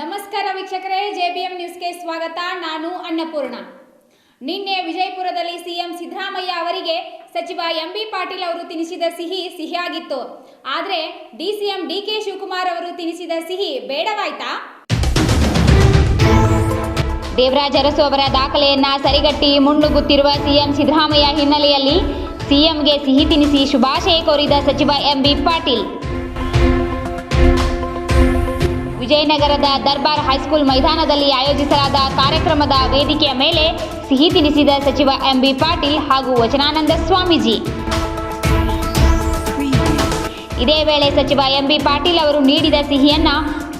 ನಮಸ್ಕಾರ ವೀಕ್ಷಕರೇ J M ನ್ಯೂಸ್ಗೆ ಸ್ವಾಗತ. ನಾನು ಅನ್ನಪೂರ್ಣ. ನಿನ್ನೆ ವಿಜಯಪುರದಲ್ಲಿ ಸಿಎಂ ಸಿದ್ದರಾಮಯ್ಯ ಅವರಿಗೆ ಸಚಿವ ಎಂ ಬಿ ಪಾಟೀಲ್ ಅವರು ತಿನಿಸಿದ ಸಿಹಿ ಸಿಹಿಯಾಗಿತ್ತು. ಆದರೆ ಡಿಸಿಎಂ ಡಿಕೆ ಶಿವಕುಮಾರ್ ಅವರು ತಿನಿಸಿದ ಸಿಹಿ ಬೇಡವಾಯ್ತಾ? ದೇವರಾಜ್ ಅರಸು ಅವರ ದಾಖಲೆಯನ್ನ ಸರಿಗಟ್ಟಿ ಮುನ್ನುಗ್ಗುತ್ತಿರುವ ಸಿಎಂ ಸಿದ್ದರಾಮಯ್ಯ ಹಿನ್ನೆಲೆಯಲ್ಲಿ ಸಿಎಂಗೆ ಸಿಹಿ ತಿನಿಸಿ ಶುಭಾಶಯ ಕೋರಿದ ಸಚಿವ ಎಂಬಿ ಪಾಟೀಲ್. ವಿಜಯನಗರದ ದರ್ಬಾರ್ ಹೈಸ್ಕೂಲ್ ಮೈದಾನದಲ್ಲಿ ಆಯೋಜಿಸಲಾದ ಕಾರ್ಯಕ್ರಮದ ವೇದಿಕೆಯ ಮೇಲೆ ಸಿಹಿ ತಿನಿಸಿದ ಸಚಿವ ಎಂಬಿ ಪಾಟೀಲ್ ಹಾಗೂ ವಚನಾನಂದ ಸ್ವಾಮೀಜಿ. ಇದೇ ವೇಳೆ ಸಚಿವ ಎಂಬಿ ಪಾಟೀಲ್ ಅವರು ನೀಡಿದ ಸಿಹಿಯನ್ನ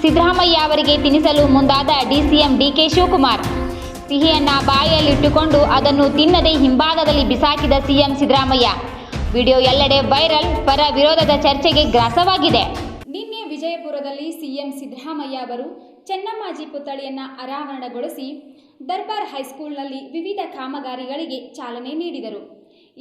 ಸಿದ್ದರಾಮಯ್ಯ ಅವರಿಗೆ ತಿನ್ನಿಸಲು ಮುಂದಾದ ಡಿಸಿಎಂ ಡಿಕೆ ಶಿವಕುಮಾರ್. ಸಿಹಿಯನ್ನ ಬಾಯಿಯಲ್ಲಿಟ್ಟುಕೊಂಡು ಅದನ್ನು ತಿನ್ನದೆ ಹಿಂಭಾಗದಲ್ಲಿ ಬಿಸಾಕಿದ ಸಿಎಂ ಸಿದ್ದರಾಮಯ್ಯ. ವಿಡಿಯೋ ಎಲ್ಲೆಡೆ ವೈರಲ್, ಪರ ವಿರೋಧದ ಚರ್ಚೆಗೆ ಗ್ರಾಸವಾಗಿದೆ. ವಿಜಯಪುರದಲ್ಲಿ ಸಿಎಂ ಸಿದ್ದರಾಮಯ್ಯ ಅವರು ಚೆನ್ನಮ್ಮಾಜಿ ಪುತ್ಥಳಿಯನ್ನು ಅನಾವರಣಗೊಳಿಸಿ ದರ್ಬಾರ್ ಹೈಸ್ಕೂಲ್ನಲ್ಲಿ ವಿವಿಧ ಕಾಮಗಾರಿಗಳಿಗೆ ಚಾಲನೆ ನೀಡಿದರು.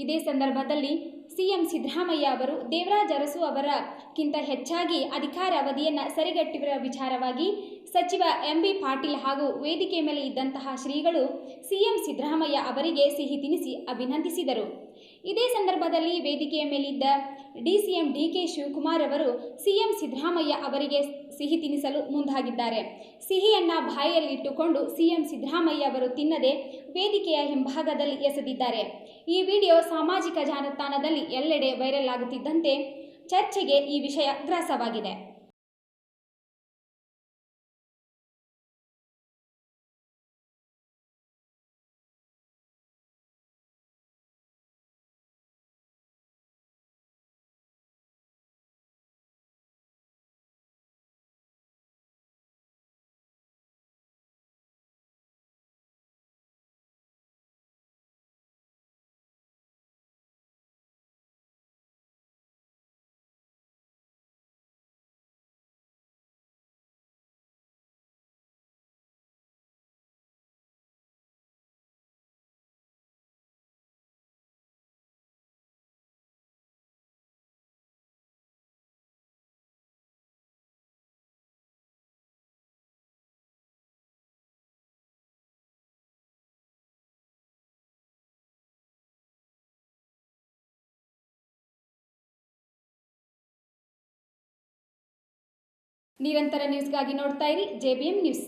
ಇದೇ ಸಂದರ್ಭದಲ್ಲಿ ಸಿಎಂ ಸಿದ್ದರಾಮಯ್ಯ ಅವರು ದೇವರಾಜ ಅರಸು ಅವರಕ್ಕಿಂತ ಹೆಚ್ಚಾಗಿ ಅಧಿಕಾರ ಅವಧಿಯನ್ನು ಸರಿಗಟ್ಟಿರುವ ವಿಚಾರವಾಗಿ ಸಚಿವ ಎಂಬಿ ಪಾಟೀಲ್ ಹಾಗೂ ವೇದಿಕೆ ಮೇಲೆ ಇದ್ದಂತಹ ಶ್ರೀಗಳು ಸಿಎಂ ಸಿದ್ದರಾಮಯ್ಯ ಅವರಿಗೆ ಸಿಹಿ ತಿನಿಸಿ ಅಭಿನಂದಿಸಿದರು. ಇದೇ ಸಂದರ್ಭದಲ್ಲಿ ವೇದಿಕೆಯ ಮೇಲಿದ್ದ ಡಿಸಿಎಂ ಡಿಕೆ ಶಿವಕುಮಾರ್ ಅವರು ಸಿಎಂ ಸಿದ್ದರಾಮಯ್ಯ ಅವರಿಗೆ ಸಿಹಿ ತಿನಿಸಲು ಮುಂದಾಗಿದ್ದಾರೆ. ಸಿಹಿಯನ್ನ ಬಾಯಲ್ಲಿಟ್ಟುಕೊಂಡು ಸಿಎಂ ಸಿದ್ದರಾಮಯ್ಯ ಅವರು ತಿನ್ನದೆ ವೇದಿಕೆಯ ಹಿಂಭಾಗದಲ್ಲಿ ಎಸೆದಿದ್ದಾರೆ. ಈ ವಿಡಿಯೋ ಸಾಮಾಜಿಕ ಜಾಲತಾಣದಲ್ಲಿ ಎಲ್ಲೆಡೆ ವೈರಲ್ ಆಗುತ್ತಿದ್ದಂತೆ ಚರ್ಚೆಗೆ ಈ ವಿಷಯ ಗ್ರಾಸವಾಗಿದೆ. ನಿರಂತರ ನ್ಯೂಸ್ಗಾಗಿ ನೋಡ್ತಾ ಇರಿ ಜೆಬಿಎಂ ನ್ಯೂಸ್.